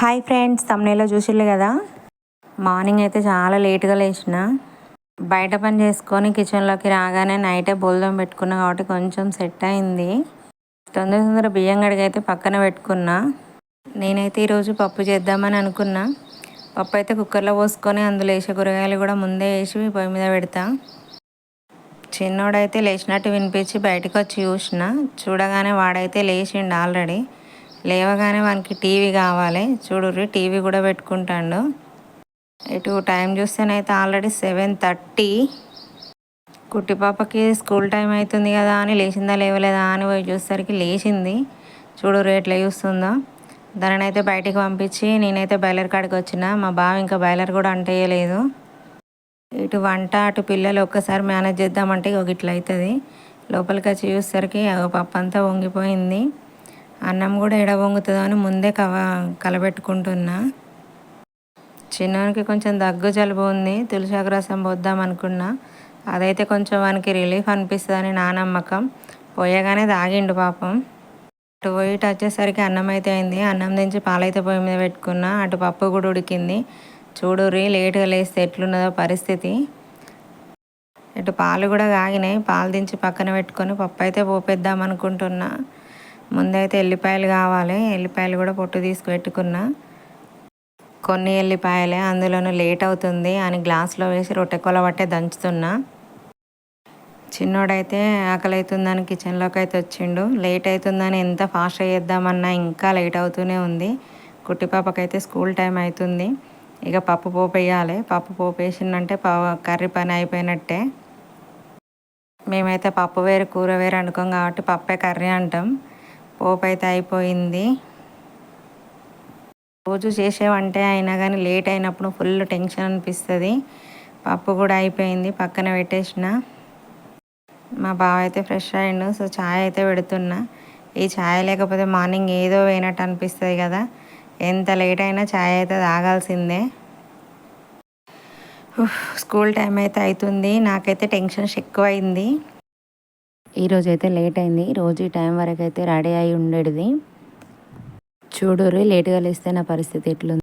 Hi friends తమ్నేలో చూసిళ్ళు కదా? Morning అయితే చాలా లేట్గా లేచిన. బయట పని చేసుకొని కిచెన్లోకి రాగానే నైటే బోల్దం పెట్టుకున్నా కాబట్టి కొంచెం సెట్ అయింది. తొందర తొందర బియ్యం గడిగి పక్కన పెట్టుకున్నా. నేనైతే ఈరోజు పప్పు చేద్దామని అనుకున్నా. పప్పు అయితే కుక్కర్లో పోసుకొని అందులో వేసే కూరగాయలు కూడా ముందే వేసి పొయ్యి మీద పెడతా. చిన్నోడైతే లేచినట్టు వినిపించి బయటకు వచ్చి చూసిన. చూడగానే వాడైతే లేచిండు ఆల్రెడీ. లేవగానే మనకి టీవీ కావాలి. చూడుర్రి టీవీ కూడా పెట్టుకుంటాడు. ఇటు టైం చూస్తేనైతే ఆల్రెడీ సెవెన్ థర్టీ. కుట్టి పాపకి స్కూల్ టైం అవుతుంది కదా అని లేచిందా లేవలేదా అని పోయి చూసేసరికి లేచింది. చూడు ఎట్లా చూస్తుందో. దానిని అయితే బయటికి పంపించి నేనైతే బయలర్ కాడికి వచ్చిన. మా బావ ఇంకా బయలర్ కూడా అంటేయలేదు. ఇటు వంట అటు పిల్లలు ఒక్కసారి మేనేజ్ చేద్దామంటే ఒక ఇట్లా అవుతుంది లోపలికి వచ్చి చూసేసరికి పప్పు అంతా వంగిపోయింది. అన్నం కూడా ఎడబొంగుతుందో అని ముందే కవ కలబెట్టుకుంటున్నా. చిన్నవానికి కొంచెం దగ్గు జలుబు ఉంది తులసాకు రసం పోద్దాం అనుకున్నా. అదైతే కొంచెం వానికి రిలీఫ్ అనిపిస్తుందని నా నమ్మకం. పోయగానే తాగిండు పాపం. అటు పోయి వచ్చేసరికి అన్నం అయితే అయింది. అన్నం దించి పాలైతే పొయ్యి మీద పెట్టుకున్నా. అటు పప్పు కూడా ఉడికింది. చూడుర్రి లేటుగా లేస్తే ఎట్లున్నదో పరిస్థితి. ఇటు పాలు కూడా కాగినాయి. పాలు దించి పక్కన పెట్టుకొని పప్పు అయితే పోపేద్దాం అనుకుంటున్నా. ముందైతే ఎల్లిపాయలు కావాలి. ఎల్లిపాయలు కూడా పొట్టు తీసుకుపెట్టుకున్నా కొన్ని ఎల్లిపాయలే అందులోనూ లేట్ అవుతుంది అని గ్లాస్లో వేసి రొట్టె కొల పట్టే దంచుతున్నా. చిన్నోడైతే ఆకలి అవుతుందని కిచెన్లోకి అయితే వచ్చిండు. లేట్ అవుతుందని ఎంత ఫాస్ట్ చేద్దామన్నా ఇంకా లేట్ అవుతూనే ఉంది. కుట్టి పాపకైతే స్కూల్ టైం అవుతుంది ఇక పప్పు పోపు వేయాలి పప్పు పోపు వేసిందంటే కర్రీ పని అయిపోయినట్టే. మేమైతే పప్పు వేరు కూర వేరు అనుకోం కాబట్టి పప్పే కర్రీ అంటాం. పోపు అయితే అయిపోయింది. రోజు చేసేవంటే అయినా కానీ లేట్ అయినప్పుడు ఫుల్ టెన్షన్ అనిపిస్తుంది. పప్పు కూడా అయిపోయింది పక్కన పెట్టేసిన. మా బావ అయితే ఫ్రెష్ అయ్యిండు సో ఛాయ్ అయితే పెడుతున్నా. ఈ ఛాయ్ లేకపోతే మార్నింగ్ ఏదో పోయినట్టు అనిపిస్తుంది కదా. ఎంత లేట్ అయినా ఛాయ్ అయితే తాగాల్సిందే. స్కూల్ టైం అయితే అవుతుంది నాకైతే టెన్షన్ ఎక్కువైంది. ఈరోజు అయితే లేట్ అయింది. రోజు ఈ టైం వరకు అయితే రెడీ అయి ఉండేది చూడుర్రి లేట్గా లేస్తే నా పరిస్థితి ఎట్లుంది?